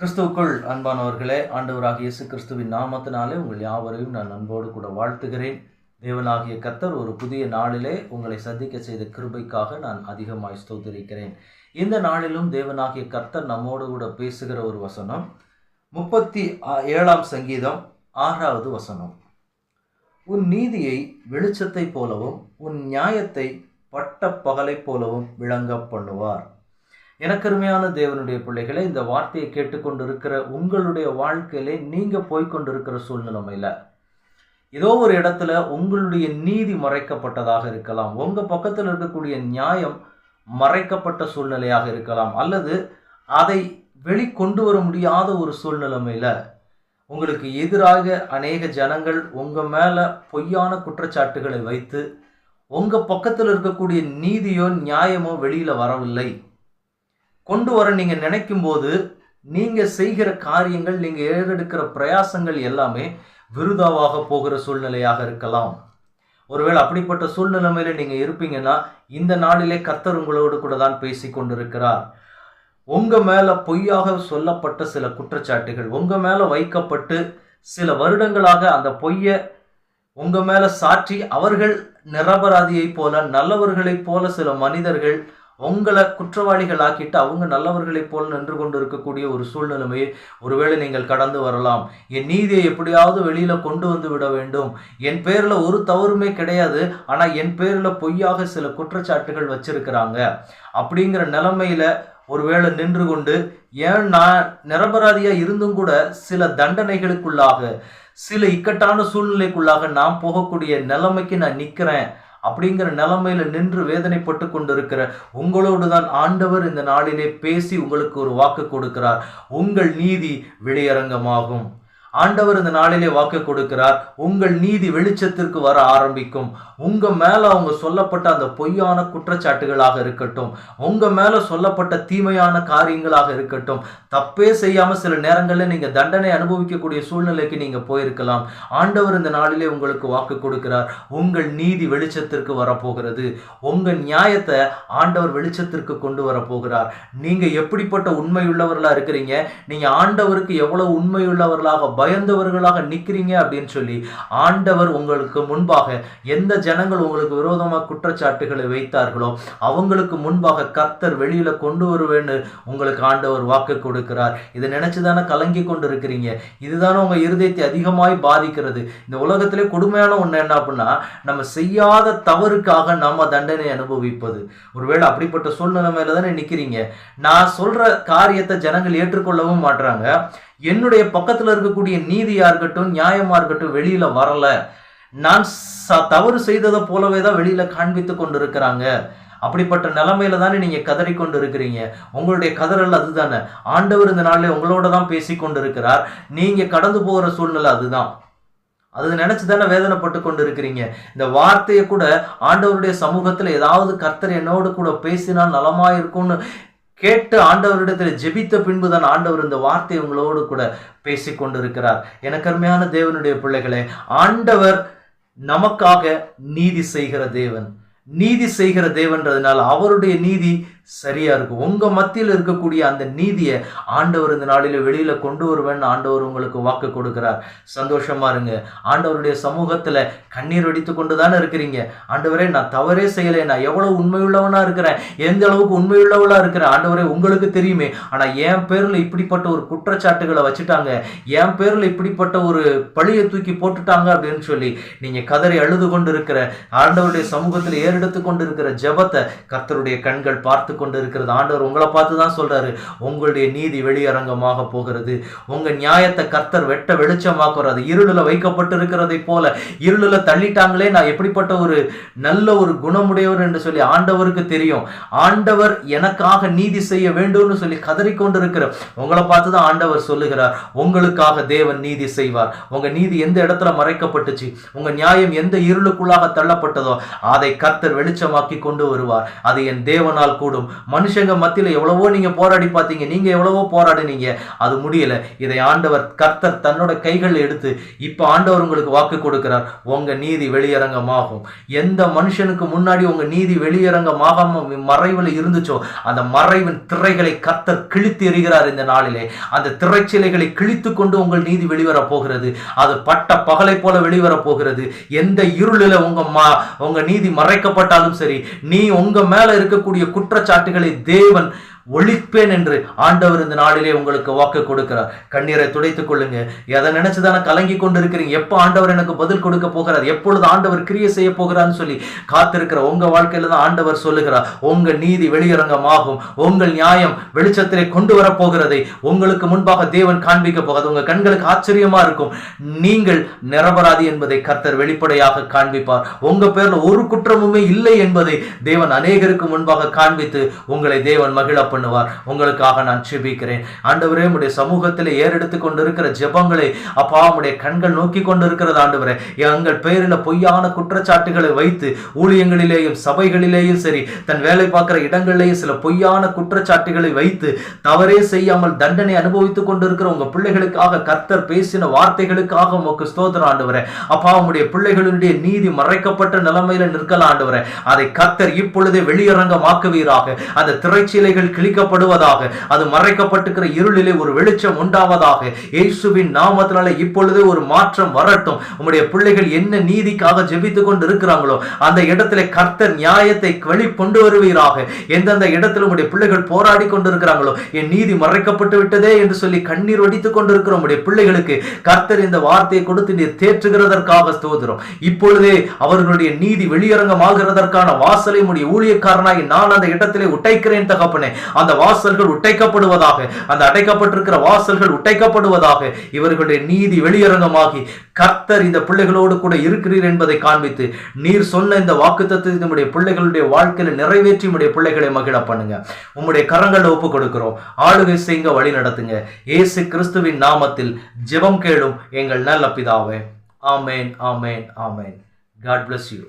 கிறிஸ்துவுக்குள் அன்பானவர்களே ஆண்டவராக இயேசு கிறிஸ்துவின் நாமத்தினாலே உங்கள் யாவரையும் நான் அன்போடு கூட வாழ்த்துகிறேன். தேவனாகிய கத்தர் ஒரு புதிய நாளிலே உங்களை சந்திக்க செய்த கிருபைக்காக நான் அதிகமாய் ஸ்தோத்திருக்கிறேன். இந்த நாளிலும் தேவனாகிய கர்த்தர் நம்மோடு கூட பேசுகிற ஒரு வசனம் முப்பத்தி ஏழாம் சங்கீதம் ஆறாவது வசனம். உன் நீதியை வெளிச்சத்தைப் போலவும் உன் நியாயத்தை பட்ட பகலைப் போலவும் விளங்க பண்ணுவார். எனக்கருமையான தேவனுடைய பிள்ளைகளை இந்த வார்த்தையை கேட்டுக்கொண்டிருக்கிற உங்களுடைய வாழ்க்கையிலே நீங்கள் போய்கொண்டிருக்கிற சூழ்நிலைமையில ஏதோ ஒரு இடத்துல உங்களுடைய நீதி மறைக்கப்பட்டதாக இருக்கலாம் உங்கள் பக்கத்தில் இருக்கக்கூடிய நியாயம் மறைக்கப்பட்ட சூழ்நிலையாக இருக்கலாம் அல்லது அதை வெளிக்கொண்டு வர முடியாத ஒரு சூழ்நிலைமையில உங்களுக்கு எதிராக அநேக ஜனங்கள் உங்கள் மேலே பொய்யான குற்றச்சாட்டுகளை வைத்து உங்கள் பக்கத்தில் இருக்கக்கூடிய நீதியோ நியாயமோ வெளியில் வரவில்லை. கொண்டு வர நீங்கள் நினைக்கும் போது நீங்கள் செய்கிற காரியங்கள் நீங்கள் ஏறெடுக்கிற பிரயாசங்கள் எல்லாமே விருதாவாக போகிற சூழ்நிலையாக இருக்கலாம். ஒருவேளை அப்படிப்பட்ட சூழ்நிலைமையில நீங்க இருப்பீங்கன்னா இந்த நாளிலே கர்த்தர் உங்களோடு கூட தான் பேசி கொண்டிருக்கிறார். உங்க மேல பொய்யாக சொல்லப்பட்ட சில குற்றச்சாட்டுகள் உங்கள் மேல வைக்கப்பட்டு சில வருடங்களாக அந்த பொய்யை உங்க மேலே சாற்றி அவர்கள் நிரபராதியைப் போல நல்லவர்களைப் போல சில மனிதர்கள் உங்களை குற்றவாளிகள் ஆக்கிட்டு அவங்க நல்லவர்களைப் போல் நின்று கொண்டு இருக்கக்கூடிய ஒரு சூழ்நிலைமையை ஒருவேளை நீங்கள் கடந்து வரலாம். என் நீதியை எப்படியாவது வெளியில கொண்டு வந்து விட வேண்டும். என் பேர்ல ஒரு தவறுமே கிடையாது. ஆனா என் பேர்ல பொய்யாக சில குற்றச்சாட்டுகள் வச்சிருக்கிறாங்க. அப்படிங்கிற நிலைமையில ஒருவேளை நின்று கொண்டு ஏன் நான் நிரபராதியாக இருந்தும் கூட சில தண்டனைகளுக்குள்ளாக சில இக்கட்டான சூழ்நிலைக்குள்ளாக நான் போகக்கூடிய நிலைமைக்கு நான் நிற்கிறேன் அப்படிங்கிற நிலைமையில நின்று வேதனைப்பட்டு கொண்டிருக்கிற உங்களோடு தான் ஆண்டவர் இந்த நாளிலே பேசி உங்களுக்கு ஒரு வாக்கு கொடுக்கிறார். உங்கள் நீதி வெளியரங்கமாகும். ஆண்டவர் இந்த நாளிலே வாக்கு கொடுக்கிறார். உங்கள் நீதி வெளிச்சத்திற்கு வர ஆரம்பிக்கும். உங்க மேல அவங்க சொல்லப்பட்ட அந்த பொய்யான குற்றச்சாட்டுகளாக இருக்கட்டும். உங்க மேல சொல்லப்பட்ட தீமையான காரியங்களாக இருக்கட்டும். தப்பே செய்யாம சில நேரங்களில் நீங்க தண்டனை அனுபவிக்கக்கூடிய சூழ்நிலைக்கு நீங்க போயிருக்கலாம். ஆண்டவர் இந்த நாளிலே உங்களுக்கு வாக்கு கொடுக்கிறார். உங்கள் நீதி வெளிச்சத்திற்கு வரப்போகிறது. உங்க நியாயத்தை ஆண்டவர் வெளிச்சத்திற்கு கொண்டு வரப்போகிறார். நீங்க எப்படிப்பட்ட உண்மையுள்ளவர்களா இருக்கிறீங்க? நீங்க ஆண்டவருக்கு எவ்வளவு உண்மையுள்ளவர்களாக பயந்தவர்களாக நிற்கிறீங்க அப்படின்னு சொல்லி ஆண்டவர் உங்களுக்கு முன்பாக எந்த ஜனங்கள் உங்களுக்கு விரோதமாக குற்றச்சாட்டுகளை வைத்தார்களோ அவங்களுக்கு முன்பாக கர்த்தர் வெளியில் கொண்டு வருவேன்னு உங்களுக்கு ஆண்டவர் வாக்கு கொடுக்கிறார். இதை நினைச்சுதானே கலங்கி கொண்டு இருக்கிறீங்க இதுதானே உங்கள் இருதயத்தை அதிகமாய் பாதிக்கிறது. இந்த உலகத்திலே கொடுமையான ஒன்று என்ன அப்படின்னா நம்ம செய்யாத தவறுக்காக நம்ம தண்டனை அனுபவிப்பது. ஒருவேளை அப்படிப்பட்ட சூழ்நிலைமையில தானே நிற்கிறீங்க நான் சொல்கிற காரியத்தை ஜனங்கள் ஏற்றுக்கொள்ளவும் மாட்றாங்க. என்னுடைய பக்கத்தில் இருக்கக்கூடிய நீதியாக இருக்கட்டும் நியாயமாக இருக்கட்டும் வெளியில் வரலை. நான் ச- தவறு செய்ததை போலவே தான் வெளியில் காண்பித்து கொண்டு இருக்கிறாங்க அப்படிப்பட்ட நிலைமையில தானே நீங்கள் கதறி கொண்டு இருக்கிறீங்க உங்களுடைய கதறல் அதுதானே. ஆண்டவர் இந்த நாளில் உங்களோட தான் பேசி கொண்டு இருக்கிறார் நீங்கள் கடந்து போகிற சூழ்நிலை அதுதான். அது நினைச்சு தானே வேதனைப்பட்டு கொண்டு இருக்கிறீங்க இந்த வார்த்தையை கூட ஆண்டவருடைய சமூகத்தில் ஏதாவது கர்த்தர் என்னோடு கூட பேசினால் நலமாக இருக்கும்னு கேட்டு ஆண்டவரிடத்தில் ஜெபித்த பின்பு தான் ஆண்டவர் இந்த வார்த்தை உங்களோடு கூட பேசி கொண்டிருக்கிறார். எனக்கு அருமையான தேவனுடைய பிள்ளைகளே ஆண்டவர் நமக்காக நீதி செய்கிற தேவன். நீதி செய்கிற தேவன்றதுனால அவருடைய நீதி சரியா இருக்கும். உங்க மத்தியில் இருக்கக்கூடிய அந்த நீதியை ஆண்டவர் இந்த நாளில வெளியில கொண்டு வருவேன்னு ஆண்டவர் உங்களுக்கு வாக்கு கொடுக்கிறார். சந்தோஷமா இருங்க. ஆண்டவருடைய சமூகத்துல கண்ணீர் வடித்து கொண்டு தானே இருக்கிறீங்க. ஆண்டவரே நான் தவறே செய்யலை. நான் எவ்வளவு உண்மையுள்ளவனா இருக்கிறேன். எந்த அளவுக்கு உண்மையுள்ளவளா இருக்கிறேன்? ஆண்டவரே உங்களுக்கு தெரியுமே. ஆனா என் பேர்ல இப்படிப்பட்ட ஒரு குற்றச்சாட்டுகளை வச்சுட்டாங்க. என் பேர்ல இப்படிப்பட்ட ஒரு பழியை தூக்கி போட்டுட்டாங்க அப்படின்னு சொல்லி நீங்க கதறி அழுது கொண்டு இருக்கிற ஆண்டவருடைய சமூகத்தில் ஏறெடுத்து கொண்டு இருக்கிற ஜெபத்தை கர்த்தருடைய கண்கள் பார்த்து கொண்டு இருக்கிறது ஆண்டவர் உங்களை பார்த்து தான் சொல்றாரு உங்களுடைய நீதி வெளியரங்கமாக போகிறது. உங்க நியாயத்தை கர்த்தர் வெட்ட வெளிச்சமாக்குறது இருளில் வைக்கப்பட்டிருக்கிறதை போல இருளில் தள்ளிட்டாங்களே நான் எப்படிப்பட்ட ஒரு நல்ல ஒரு குணமுடையவர் என்று சொல்லி ஆண்டவருக்கு தெரியும். ஆண்டவர் எனக்காக நீதி செய்ய வேண்டும்னு சொல்லி கதறிக்கொண்டிருக்கிற உங்களை பார்த்து தான் ஆண்டவர் சொல்லுகிறார் உங்களுக்காக தேவன் நீதி செய்வார். உங்க நீதி எந்த இடத்துல மறைக்கப்பட்டுச்சு? உங்க நியாயம் எந்த இருளுக்குள்ளாக தள்ளப்பட்டதோ அதை கர்த்தர் வெளிச்சமாக்கி கொண்டு வருவார். அது என் தேவனால் கூடும். இருந்தாலும் மனுஷங்க மத்தியில் எவ்வளவோ நீங்கள் போராடி பார்த்தீங்க. நீங்க எவ்வளவோ போராடினீங்க. அது முடியல. இதை ஆண்டவர் கர்த்தர் தன்னோட கைகள் எடுத்து இப்ப ஆண்டவர் உங்களுக்கு வாக்கு கொடுக்கிறார். உங்க நீதி வெளியரங்கமாகும். எந்த மனுஷனுக்கு முன்னாடி உங்க நீதி வெளியரங்கமாகாம மறைவில் இருந்துச்சோ அந்த மறைவின் திரைகளை கர்த்தர் கிழித்து எறிகிறார் இந்த நாளிலே. அந்த திரைச்சிலைகளை கிழித்து கொண்டு உங்கள் நீதி வெளிவரப் போகிறது. அது பட்ட பகலை போல வெளிவர போகிறது. எந்த இருளில் உங்க மா உங்க நீதி மறைக்கப்பட்டாலும் சரி நீ உங்க மேல இருக்கக்கூடிய குற்றச்சாட்டுகளை தேவன் ஒழிப்பேன் என்று ஆண்டவர் இந்த நாளிலே உங்களுக்கு வாக்கு கொடுக்கிறார். கண்ணீரை துடைத்துக் கொள்ளுங்க. எதை நினைச்சுதானே கலங்கி கொண்டு இருக்கிறீங்க எப்போ ஆண்டவர் எனக்கு பதில் கொடுக்க போகிறார்? எப்பொழுது ஆண்டவர் கிரியை செய்ய போகிறான்னு சொல்லி காத்திருக்கிற உங்க வாழ்க்கையில தான் ஆண்டவர் சொல்லுகிறார். உங்க நீதி வெளியரங்கமாகும். உங்கள் நியாயம் வெளிச்சத்திலே கொண்டு வரப் போகிறதை உங்களுக்கு முன்பாக தேவன் காண்பிக்க போகிறது உங்க கண்களுக்கு ஆச்சரியமா இருக்கும். நீங்கள் நிரபராதி என்பதை கர்த்தர் வெளிப்படையாக காண்பிப்பார். உங்க பேர்ல ஒரு குற்றமுமே இல்லை என்பதை தேவன் அநேகருக்கு முன்பாக காண்பித்து உங்களை தேவன் மகிழ பண்ணுவார். உங்களுக்காக நான் செபிக்கிறேன் ஆண்டவரே உடைய சமூகத்தில் ஏறெடுத்து கொண்டிருக்கிற ஜெபங்களை அப்பா உடைய கண்கள் நோக்கி கொண்டிருக்கிறது ஆண்டவரே. எங்கள் பெயரில் பொய்யான குற்றச்சாட்டுகளை வைத்து ஊழியங்களிலேயும் சபைகளிலேயும் சரி தன் வேலை பார்க்கிற இடங்களிலேயும் சில பொய்யான குற்றச்சாட்டுகளை வைத்து தவறே செய்யாமல் தண்டனை அனுபவித்துக் கொண்டிருக்கிற உங்க பிள்ளைகளுக்காக கர்த்தர் பேசின வார்த்தைகளுக்காக உமக்கு ஸ்தோத்திரம் ஆண்டவரே. அப்பா உம்முடைய பிள்ளைகளுடைய நீதி மறைக்கப்பட்ட நிலைமையில நிற்கலாம் ஆண்டவரே. அதை கர்த்தர் இப்பொழுதே வெளியரங்கமாக்குவீராக. அந்த திரைச்சீலைகள் விழிக்கப்படுவதாக அது மறைக்கப்பட்டிருக்கிற இருளிலே ஒரு வெளிச்சம் உண்டாவதாக. இயேசுவின் நாமத்தினால இப்பொழுது ஒரு மாற்றம் வரட்டும். உங்களுடைய பிள்ளைகள் என்ன நீதிக்காக ஜெபித்து கொண்டு இருக்கிறாங்களோ அந்த இடத்துல கர்த்தர் நியாயத்தை வெளிக்கொண்டு வருவீராக. எந்தெந்த இடத்துல உங்களுடைய பிள்ளைகள் போராடி கொண்டிருக்கிறாங்களோ என் நீதி மறைக்கப்பட்டு விட்டதே என்று சொல்லி கண்ணீர் ஒடித்துக் கொண்டிருக்கிற உம்முடைய பிள்ளைகளுக்கு கர்த்தர் இந்த வார்த்தையை கொடுத்து நீர் தேற்றுகிறதற்காக ஸ்தோத்திரம். இப்பொழுதே அவர்களுடைய நீதி வெளியரங்கமாகிறதற்கான வாசலை உடைய ஊழியக்காரனாகி நான் அந்த இடத்திலே உடைக்கிறேன் தகப்பனே. அந்த வாசல்கள் உட்டைக்கப்படுவதாக அந்த அடைக்கப்பட்டிருக்கிற வாசல்கள் உட்டைக்கப்படுவதாக இவர்களுடைய நீதி வெளியரங்கமாகி கர்த்தர் இந்த பிள்ளைகளோடு கூட இருக்கிறீர் என்பதை காண்பித்து நீர் சொன்ன இந்த வாக்குத்தத்தை நம்முடைய பிள்ளைகளுடைய வாழ்க்கையில நிறைவேற்றி உடைய பிள்ளைகளை மகிழ பண்ணுங்க. உம்முடைய கரங்களை ஒப்பு கொடுக்கிறோம். ஆளுகை செய்யுங்க வழி நடத்துங்க. இயேசு கிறிஸ்துவின் நாமத்தில் ஜெபம் கேளும் எங்கள் நல்ல பிதாவே. ஆமேன் ஆமேன் ஆமேன். God bless you